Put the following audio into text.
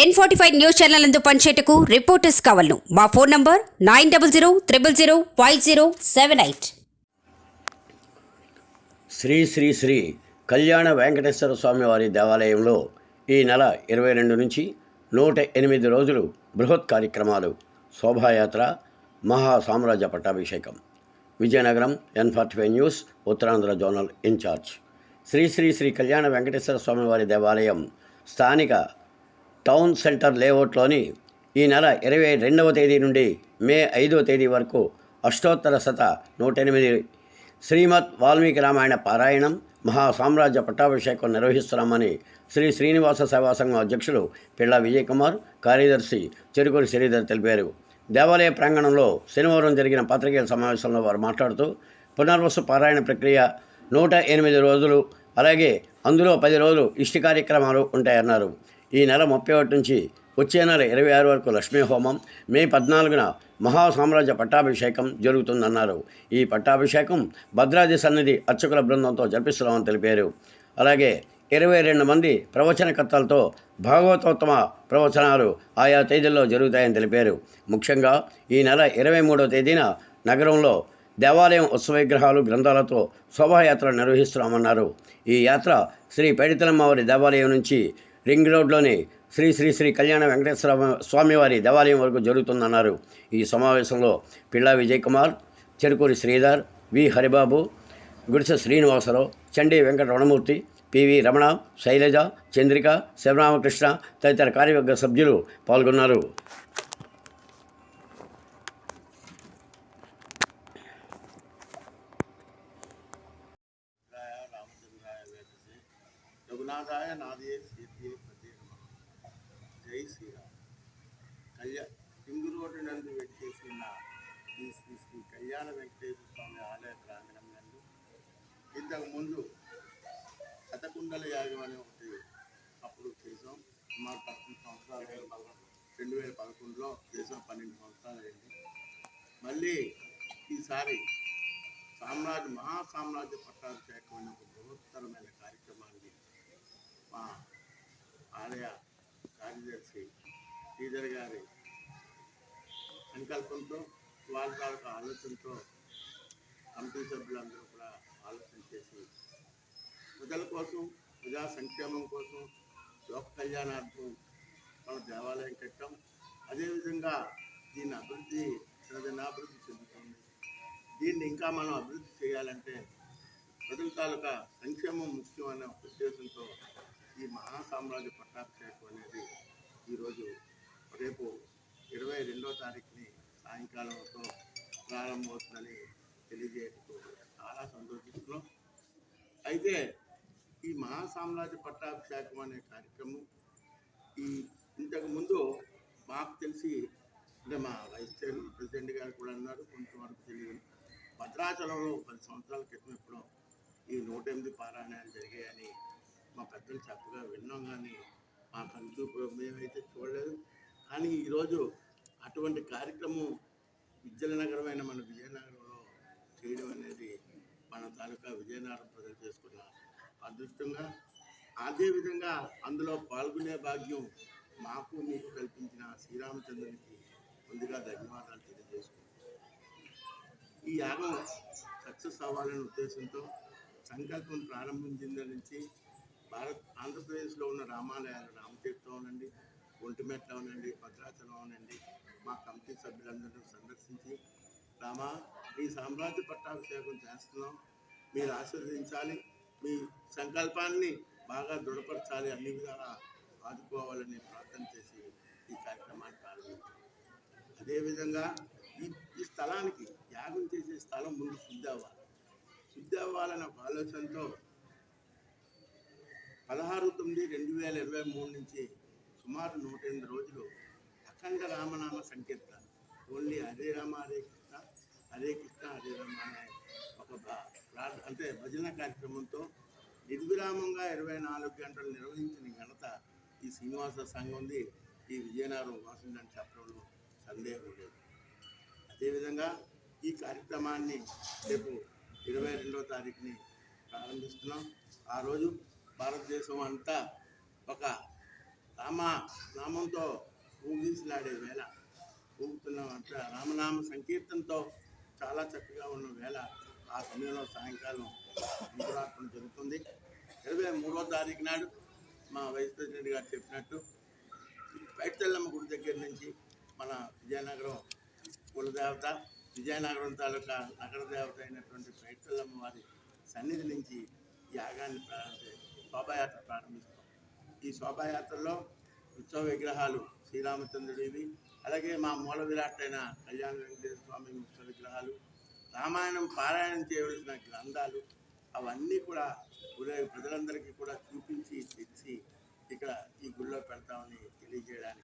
N forty five news channel నందు పనిచేటకు reporters కావాలను. మా phone number nine double zero triple zero five zero seven eight Sri Sri Sri Kalyana Venkateswara Swamy వారి దేవాలయంలో ఈ నెల ఇరవై రెండు నుంచి నూట ఎనిమిది రోజులు బృహత్ కార్యక్రమాలు శోభాయాత్ర మహా సామ్రాజ్య పట్టాభిషేకం. Vizianagaram N forty five news Uttarandhra zonal incharge. Sri Sri Sri Kalyana Venkateswara స్వామివారి దేవాలయం స్థానిక టౌన్ సెంటర్ లేఅవుట్లోని ఈ నెల ఇరవై రెండవ తేదీ నుండి మే ఐదవ తేదీ వరకు అష్టోత్తర శత నూట ఎనిమిది శ్రీమద్ వాల్మీకి రామాయణ పారాయణం మహా సామ్రాజ్య పట్టాభిషేకం నిర్వహిస్తున్నామని శ్రీ శ్రీనివాస సేవా సంఘం అధ్యక్షులు పిళ్ళ విజయ్ కుమార్ కార్యదర్శి చెరుకూరి శ్రీధర్ తెలిపారు. దేవాలయ ప్రాంగణంలో శనివారం జరిగిన పాత్రికేయుల సమావేశంలో వారు మాట్లాడుతూ పునర్వసు పారాయణ ప్రక్రియ నూట ఎనిమిది రోజులు అలాగే అందులో పది రోజులు ఇష్టి కార్యక్రమాలు ఉంటాయన్నారు. ఈ నెల ముప్పై ఒకటి నుంచి వచ్చే నెల ఇరవై ఆరు వరకు లక్ష్మీ హోమం మే పద్నాలుగున మహా సామ్రాజ్య పట్టాభిషేకం జరుగుతుందన్నారు. ఈ పట్టాభిషేకం భద్రాది సన్నిధి అర్చకుల బృందంతో జరిపిస్తున్నామని తెలిపారు. అలాగే ఇరవై రెండు మంది ప్రవచనకర్తలతో భాగవతోత్తమ ప్రవచనాలు ఆయా తేదీల్లో జరుగుతాయని తెలిపారు. ముఖ్యంగా ఈ నెల ఇరవై మూడవ తేదీన నగరంలో దేవాలయం ఉత్సవ విగ్రహాలు గ్రంథాలతో శోభాయాత్ర నిర్వహిస్తున్నామన్నారు. ఈ యాత్ర శ్రీ పైడితలమ్మవారి దేవాలయం నుంచి రింగ్ రోడ్లోని శ్రీ శ్రీ శ్రీ కళ్యాణ వెంకటేశ్వర స్వామివారి దేవాలయం వరకు జరుగుతుందన్నారు. ఈ సమావేశంలో పిళ్ళా విజయ్ కుమార్ చెరుకూరి శ్రీధర్ వి హరిబాబు గుడిసె శ్రీనివాసరావు చండీ వెంకట రణమూర్తి పివి రమణ శైలజ చంద్రిక శివరామకృష్ణ తదితర కార్యవర్గ సభ్యులు పాల్గొన్నారు. రఘునాథాయ నాదే సీతే పతే నమః. జై శ్రీరామ్ కళ్యాణ సింగు రోడ్డు నందు పెట్టేసిన ఈ శ్రీ శ్రీ కళ్యాణ వెంకటేశ్వర స్వామి ఆలయ ప్రాంగణం నందు ఇంతకు ముందు శతకుండల యాగం అనే ఒకటి అప్పుడు చేసాం. సుమారు పద్దెనిమిది సంవత్సరాలు రెండు వేల పదకొండులో చేసాం. పన్నెండు సంవత్సరాలు అయింది. మళ్ళీ ఈసారి సామ్రాజ్య మహాసామ్రాజ్య పట్టాభిషేకం అనే ఒక బృహత్తరమైన కార్యక్రమాన్ని మా ఆలయ కార్యదర్శి శ్రీధర్ గారి సంకల్పంతో వాళ్ళ ఆలోచనతో కమిటీ సభ్యులందరూ ఆలోచన చేసి ప్రజల కోసం ప్రజా సంక్షేమం కోసం లోక కళ్యాణార్థం మన దేవాలయం కట్టాం. అదేవిధంగా దీని అభివృద్ధి అభివృద్ధి చెందుతుంది. దీన్ని ఇంకా మనం అభివృద్ధి చేయాలంటే ప్రజల తాలూకా సంక్షేమం ముఖ్యమైన ఉద్దేశంతో ఈ మహా సామ్రాజ్య పట్టాభిషేకం అనేది ఈరోజు రేపు ఇరవై రెండో తారీఖుని సాయంకాలంతో ప్రారంభమవుతుందని తెలియజేయటకు చాలా సంతోషిస్తున్నాం. అయితే ఈ మహాసామ్రాజ్య పట్టాభిషేకం అనే కార్యక్రమం ఈ ఇంతకుముందు మాకు తెలిసి అంటే మా వైస్ చైర్మన్ ప్రెసిడెంట్ గారు కూడా అన్నారు కొంతవరకు తెలియదు. భద్రాచలంలో పది సంవత్సరాల క్రితం ఎప్పుడో ఈ నూట ఎనిమిది పారాయణాలు జరిగాయని మా పెద్దలు చక్కగా విన్నాం కానీ మా కంచు మేమైతే చూడలేదు. కానీ ఈరోజు అటువంటి కార్యక్రమం విద్యల నగరమైన మన విజయనగరంలో తాలూకా విజయనగరం ప్రజలు చేసుకున్న అదృష్టంగా అదేవిధంగా అందులో పాల్గొనే భాగ్యం మాకు మీకు కల్పించిన శ్రీరామచంద్రునికి ముందుగా ధన్యవాదాలు తెలియజేసుకుంటాం ఈ యాగం సక్సెస్ అవ్వాలనే ఉద్దేశంతో సంకల్పం ప్రారంభించిన నుంచి భారత్ ఆంధ్రప్రదేశ్లో ఉన్న రామాలయాలు రామతీర్థం అవునండి ఒంటిమెట్ల అవునండి భద్రాచలం అవునండి మా కమిటీ సభ్యులందరూ సందర్శించి రామా మీ సామ్రాజ్య పట్టాభిషేకం చేస్తున్నాం. మీరు ఆశీర్వదించాలి. మీ సంకల్పాన్ని బాగా దృఢపరచాలి. అన్ని విధాలా ఆదుకోవాలని ప్రార్థన చేసి ఈ కార్యక్రమాన్ని ప్రారంభించాం అదేవిధంగా ఈ ఈ స్థలానికి యాగం చేసే స్థలం ముందు శుద్ధి అవ్వాలి. శుద్ధి అవ్వాలన్న ఒక ఆలోచనతో పదహారు తొమ్మిది రెండు వేల ఇరవై మూడు నుంచి సుమారు నూట ఎనిమిది రోజులు అఖండ రామనామ సంకీర్తన. ఓన్లీ హరే రామ హరే కృష్ణ హరే కృష్ణ హరే రామ అనే ఒక అంటే భజన కార్యక్రమంతో నిర్విరామంగా ఇరవై నాలుగు గంటలు నిర్వహించిన ఘనత ఈ శ్రీనివాస సంఘంది ఈ విజయనగరం వాసిందని చెప్పడంలో సందేహం లేదు. అదేవిధంగా ఈ కార్యక్రమాన్ని రేపు ఇరవై రెండవ తారీఖుని ప్రారంభిస్తున్నాం. ఆ రోజు భారతదేశం అంతా ఒక రామ నామంతో ఊగిసలాడే వేళ. ఊగుతున్న అంటే రామనామ సంకీర్తనతో చాలా చక్కగా ఉన్న వేళ. ఆ సమయంలో సాయంకాలం అంకురార్పణ జరుగుతుంది. ఇరవై మూడో తారీఖు నాడు మా వైస్ ప్రెసిడెంట్ గారు చెప్పినట్టు పైటెల్లమ్మ గుడి దగ్గర నుంచి మన విజయనగరం కులదేవత విజయనగరం తాలూకా నగర దేవత అయినటువంటి పైటెల్లమ్మ వారి సన్నిధి నుంచి యాగాన్ని ప్రారంభ శోభాయాత్ర ప్రారంభిస్తాం. ఈ శోభాయాత్రలో ఉత్సవ విగ్రహాలు శ్రీరామచంద్రుడివి అలాగే మా మూల విరాట్ అయిన కళ్యాణ వెంకటేశ్వర స్వామి ఉత్సవ విగ్రహాలు రామాయణం పారాయణం చేయవలసిన గ్రంథాలు అవన్నీ కూడా గురే ప్రజలందరికీ కూడా చూపించి తెచ్చి ఇక్కడ ఈ గుళ్ళో పెడతామని తెలియజేయడానికి